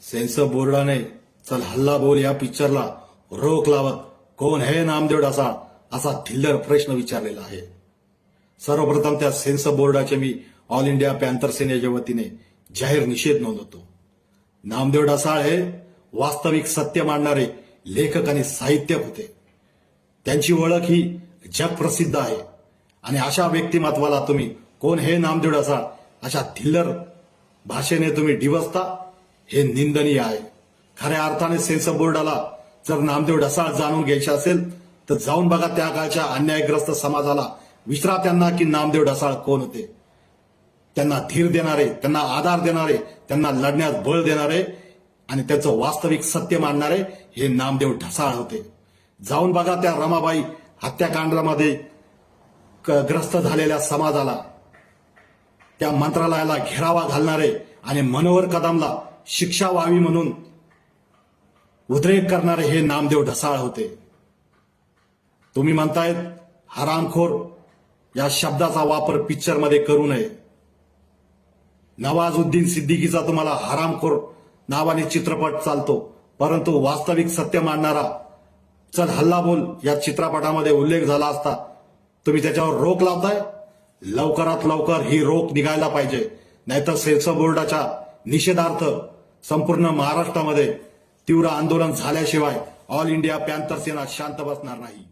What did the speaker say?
Sensor बोर्डाने चल हल्ला बोल या पिक्चरला रोख लावत कोण हे नामदेव असा असा थिल्लर प्रश्न विचारलेला आहे. सर्वप्रथम त्या सेन्सर बोर्डाचे मी ऑल इंडिया पॅन्थर सेनेच्या वतीने जाहीर निषेध नोंदवतो. नामदेव डासाळ हे वास्तविक सत्य मांडणारे लेखक आणि साहित्यक होते. त्यांची ओळख ही जगप्रसिद्ध आहे. आणि अशा व्यक्तिमत्वाला तुम्ही कोण हे नामदेव डासाळ अशा थिल्लर भाषेने तुम्ही डिवसता हे निंदनीय आहे. खऱ्या अर्थाने सेन्सर बोर्डाला जर नामदेव ढसाळ जाणून घ्यायचे असेल तर जाऊन बघा त्या काळच्या अन्यायग्रस्त समाजाला. विचारा त्यांना की नामदेव ढसाळ कोण होते? त्यांना धीर देणारे त्यांना आधार देणारे त्यांना लढण्यास बळ देणारे आणि त्याचं वास्तविक सत्य मानणारे हे नामदेव ढसाळ होते. जाऊन बघा त्या रमाबाई हत्याकांडामध्ये क- ग्रस्त झालेल्या समाजाला. त्या मंत्रालयाला घेरावा घालणारे आणि मनोहर कदमला शिक्षा व्हावी म्हणून उद्रेक करणारे हे नामदेव ढसाळ होते. तुम्ही म्हणतायत हरामखोर या शब्दाचा वापर पिक्चरमध्ये करू नये. नवाजुद्दीन सिद्दीकीचा तुम्हाला हरामखोर नावाने चित्रपट चालतो परंतु वास्तविक सत्य मांडणारा चल हल्ला बोल या चित्रपटामध्ये उल्लेख झाला असता तुम्ही त्याच्यावर रोख लावताय? लवकरात लवकर ही रोख निघायला पाहिजे नाहीतर सेन्सर बोर्डाच्या निषेधार्थ संपूर्ण महाराष्ट्रामध्ये तीव्र आंदोलन झाल्याशिवाय ऑल इंडिया पॅन्थर सेना शांत बसणार नाही.